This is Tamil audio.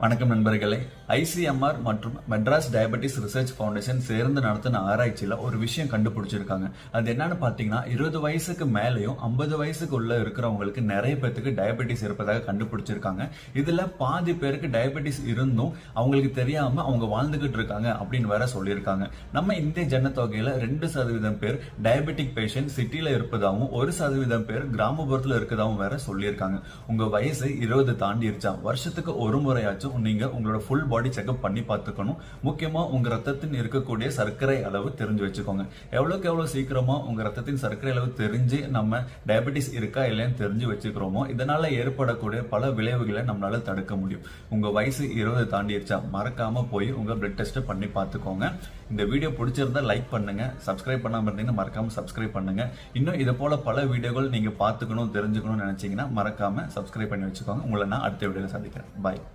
வணக்கம் நண்பர்களே. ஐசிஎம்ஆர் மற்றும் மெட்ராஸ் டயபெட்டிஸ் ரிசர்ச் ஃபவுண்டேஷன் சேர்ந்து நடத்தின ஆராய்ச்சியில் ஒரு விஷயம் கண்டுபிடிச்சிருக்காங்க. அது என்னன்னு பார்த்தீங்கன்னா இருபது வயசுக்கு மேலேயும் ஐம்பது வயசுக்கு உள்ள இருக்கிறவங்களுக்கு நிறைய பேத்துக்கு டயபெட்டிஸ் இருப்பதாக கண்டுபிடிச்சிருக்காங்க. இதில் பாதி பேருக்கு டயபெட்டிஸ் இருந்தும் அவங்களுக்கு தெரியாமல் அவங்க வாழ்ந்துகிட்டு இருக்காங்க அப்படின்னு வேற சொல்லியிருக்காங்க. நம்ம இந்திய ஜனத்தொகையில் ரெண்டு சதவீதம் பேர் டயபெட்டிக் பேஷண்ட் சிட்டியில் இருப்பதாகவும் ஒரு சதவீதம் பேர் கிராமப்புறத்தில் இருக்கதாகவும் வேற சொல்லியிருக்காங்க. உங்கள் வயசு இருபது தாண்டிருச்சா? வருஷத்துக்கு ஒரு முறையாச்சும் நீங்க உங்களோட ஃபுல் பாடி செக்அப் பண்ணி பார்த்துக்கணும். முக்கியமா உங்க ரத்தத்தின் இருக்கக்கூடிய சர்க்கரை அளவு தெரிஞ்சு வச்சுக்கோங்க. எவ்வளவுக்கு எவ்வளவு சீக்கிரமா உங்க ரத்தத்தின் சர்க்கரை அளவு தெரிஞ்சு நம்ம டயபெட்டிஸ் இருக்கா இல்லைன்னு தெரிஞ்சு வச்சுக்கிறோமோ இதனால ஏற்படக்கூடிய பல விளைவுகளை நம்மளால தடுக்க முடியும். உங்க வயசு இருபது தாண்டிடுச்சா மறக்காம போய் உங்க பிளட் டெஸ்ட்டை பண்ணி பார்த்துக்கோங்க. இந்த வீடியோ பிடிச்சிருந்தா லைக் பண்ணுங்க சப்ஸ்கிரைப் பண்ணாமல் இருந்தீங்கன்னா மறக்காம சப்ஸ்கிரைப் பண்ணுங்க. இன்னும் இதை போல பல வீடியோகள் நீங்க பார்த்துக்கணும் தெரிஞ்சுக்கணும்னு நினைச்சீங்கன்னா மறக்காம சப்ஸ்கிரைப் பண்ணி வச்சுக்கோங்க. உங்களை நான் அடுத்த வீடியோல சந்திக்கிறேன். பாய்